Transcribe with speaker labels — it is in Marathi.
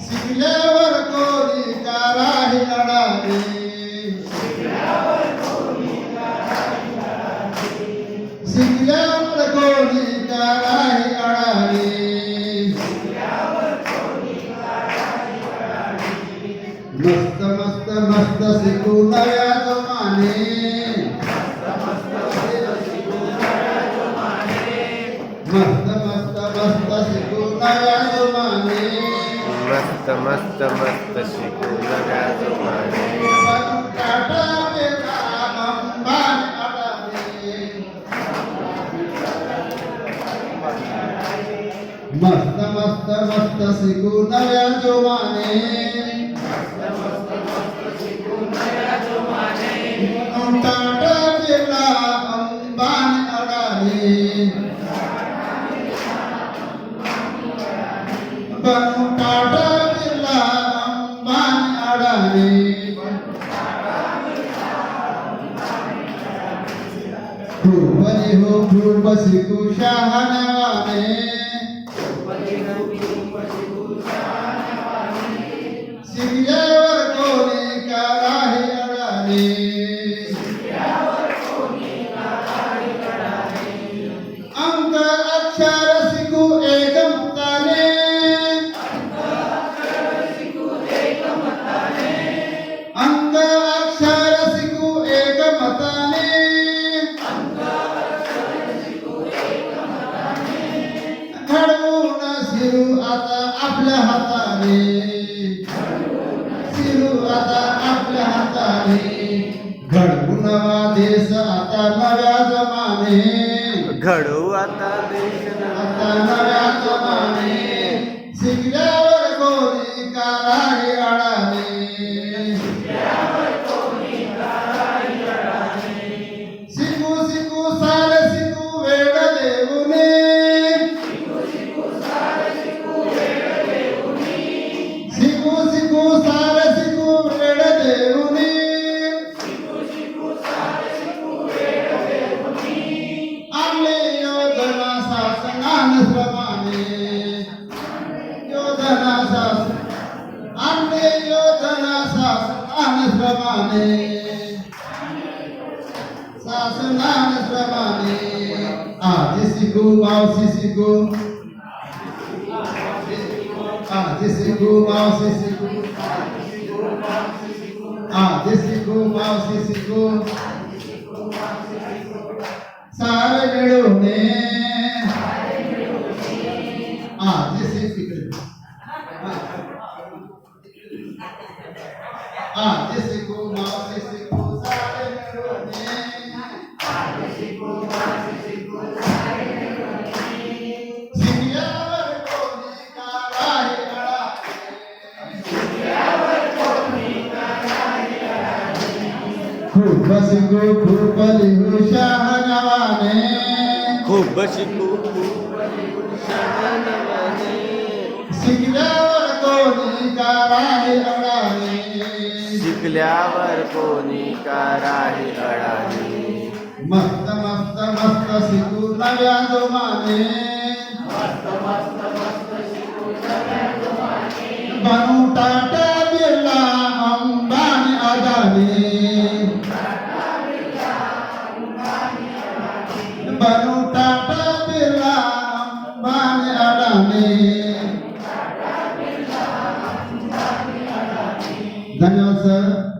Speaker 1: शिकल्यावर कोणी काराही अडाणी शिकल्यावर कोणी काराही अडाणी मस्त मस्त मस्त शिकू नव्या जोमाने. मस्त मस्त मस्त शिकू नव्या जोमाने
Speaker 2: मस्त मस्त मस्त शिकू नव्या जोमाने
Speaker 1: बनू टाटा बिर्ला अंबानी अडाणी खूप हो खूप शिरू आता देश. आता नव्या जमाने. शासनानुप्रमाणे शासनानुप्रमाणे आधी शिकू मावशी शिकू आधी शिकू मावशी शिकू आधी शिकू मावशी शिकू सारे मिळवणे आधी खूप शिकू खूप लिहू शहाणावाने
Speaker 2: खूप शिकू
Speaker 1: शिकल्यावर कोणी काराही अडाणे
Speaker 2: शिकल्यावर कोणी काराही अडाणी.
Speaker 1: मस्त मस्त मस्त शिकू नव्या जोमाने. बनू टाटा बिर्ला अंबानी अदानी. बनू टाटा बिर्ला अंबानी अडानी धन्यवाद सर